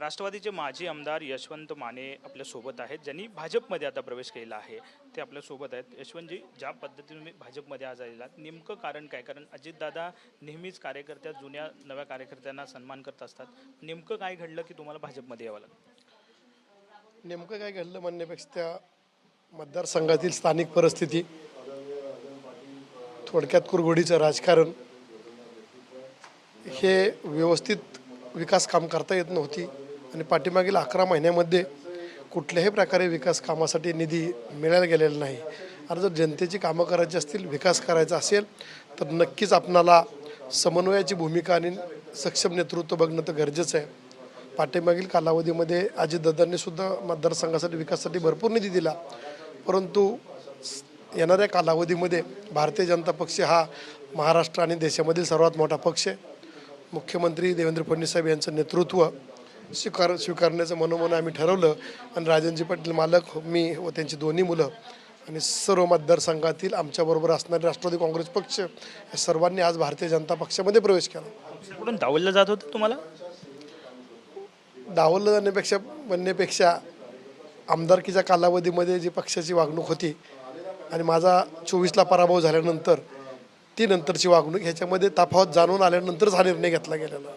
राष्ट्रवादीचे माजी आमदार यशवंत माने आपल्यासोबत आहेत ज्यांनी भाजपमध्ये आता प्रवेश केला आहे. ते आपल्यासोबत आहेत. यशवंतजी ज्या पद्धतीने तुम्ही भाजपमध्ये आज आलेला नेमकं कारण काय? कारण अजितदादा नेहमीच कार्यकर्त्या जुन्या नव्या कार्यकर्त्यांना सन्मान करत असतात. नेमकं काय घडलं की तुम्हाला भाजपमध्ये यावं लागलं? नेमकं काय घडलं म्हणण्यापेक्षा त्या मतदारसंघातील स्थानिक परिस्थिती थोडक्यात कुरघोडीचं राजकारण हे व्यवस्थित विकास काम करता येत नव्हती. आणि पाठीमागील अकरा महिन्यामध्ये कुठल्याही प्रकारे विकास कामासाठी निधी मिळायला गेलेला नाही. आणि जर जनतेची कामं करायची असतील विकास करायचा असेल तर नक्कीच आपणाला समन्वयाची भूमिका आणि सक्षम नेतृत्व बघणं तर गरजेचं आहे. पाठीमागील कालावधीमध्ये अजितदादांनी सुद्धा मतदारसंघासाठी विकासासाठी भरपूर निधी दिला. परंतु येणाऱ्या कालावधीमध्ये भारतीय जनता पक्ष हा महाराष्ट्र आणि देशामधील सर्वात मोठा पक्ष आहे. मुख्यमंत्री देवेंद्र फडणवीस साहेब यांचं नेतृत्व स्वीकार स्वीकारण्याचं मनोमन आम्ही ठरवलं आणि राजनजी पाटील मालक मी व त्यांची दोन्ही मुलं आणि सर्व मतदारसंघातील आमच्याबरोबर असणारे राष्ट्रवादी काँग्रेस पक्ष या सर्वांनी आज भारतीय जनता पक्षामध्ये प्रवेश केला. पक्षाकडून डावललं जात होतं तुम्हाला? डावललं जाण्यापेक्षा म्हणण्यापेक्षा आमदारकीच्या कालावधीमध्ये जी पक्षाची वागणूक होती आणि माझा चोवीसला पराभव झाल्यानंतर ती नंतरची वागणूक ह्याच्यामध्ये तफावत जाणून आल्यानंतरच हा निर्णय घेतला गेलेला.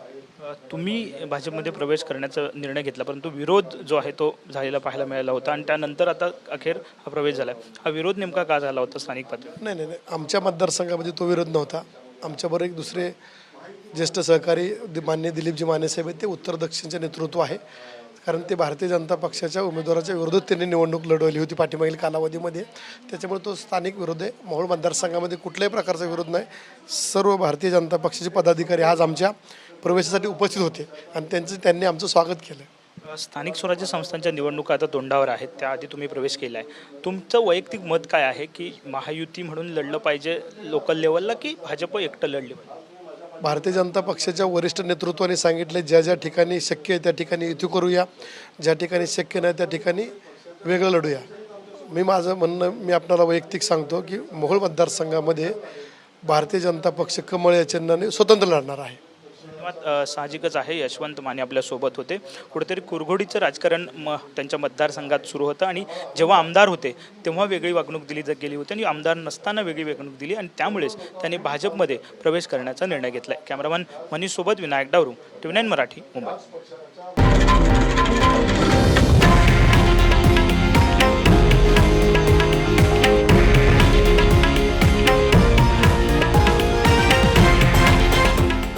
तुम्ही भाजपमध्ये प्रवेश करण्याचा निर्णय घेतला परंतु विरोध जो आहे तो झालेला पाहायला मिळाला होता आणि त्यानंतर आता अखेर हा प्रवेश झाला हा विरोध नेमका का झाला होता स्थानिक पातळी नाही नाही नाही. आमच्या मतदारसंघामध्ये तो विरोध नव्हता. आमच्याबरोबर एक दुसरे ज्येष्ठ सहकारी दि- मान्य दिलीपजी माने साहेब आहेत ते उत्तर दक्षिणचे नेतृत्व आहे. कारण ते भारतीय जनता पक्षाच्या उमेदवाराच्या विरोधात त्यांनी निवडणूक लढवली होती पाठीमागील कालावधीमध्ये. त्याच्यामुळे तो स्थानिक विरोध आहे. मोहोळ मतदारसंघामध्ये कुठल्याही प्रकारचा विरोध नाही. सर्व भारतीय जनता पक्षाचे पदाधिकारी आज आमच्या प्रवेशासाठी उपस्थित होते आणि त्यांचं त्यांनी आमचं स्वागत केलं. स्थानिक स्वराज्य संस्थांच्या निवडणुका आता तोंडावर आहेत. त्याआधी तुम्ही प्रवेश केला आहे तुमचं वैयक्तिक मत काय आहे की महायुती म्हणून लढलं पाहिजे लोकल लेवलला की भाजप एकटं लढले पाहिजे? भारतीय जनता पक्षाच्या वरिष्ठ नेतृत्वाने सांगितले ज्या ज्या ठिकाणी शक्य आहे त्या ठिकाणी युती करूया. ज्या ठिकाणी शक्य नाही त्या ठिकाणी वेगळं लढूया. मी माझं म्हणणं मी आपल्याला वैयक्तिक सांगतो की मोहोळ मतदारसंघामध्ये भारतीय जनता पक्ष कमळ या चिन्हाने स्वतंत्र लढणार आहे. धन्यवाद साहजिकच आहे. यशवंत माने आपल्यासोबत होते. कुठेतरी कुरघोडीचं राजकारण म त्यांच्या मतदारसंघात सुरू होतं आणि जेव्हा आमदार होते तेव्हा वेगळी वागणूक दिली जर गेली होती आणि आमदार नसताना वेगळी वागणूक दिली आणि त्यामुळेच त्यांनी भाजपमध्ये प्रवेश करण्याचा निर्णय घेतला आहे कॅमेरामन मनीषसोबत विनायक डावरू टी नाईन मराठी मुंबई.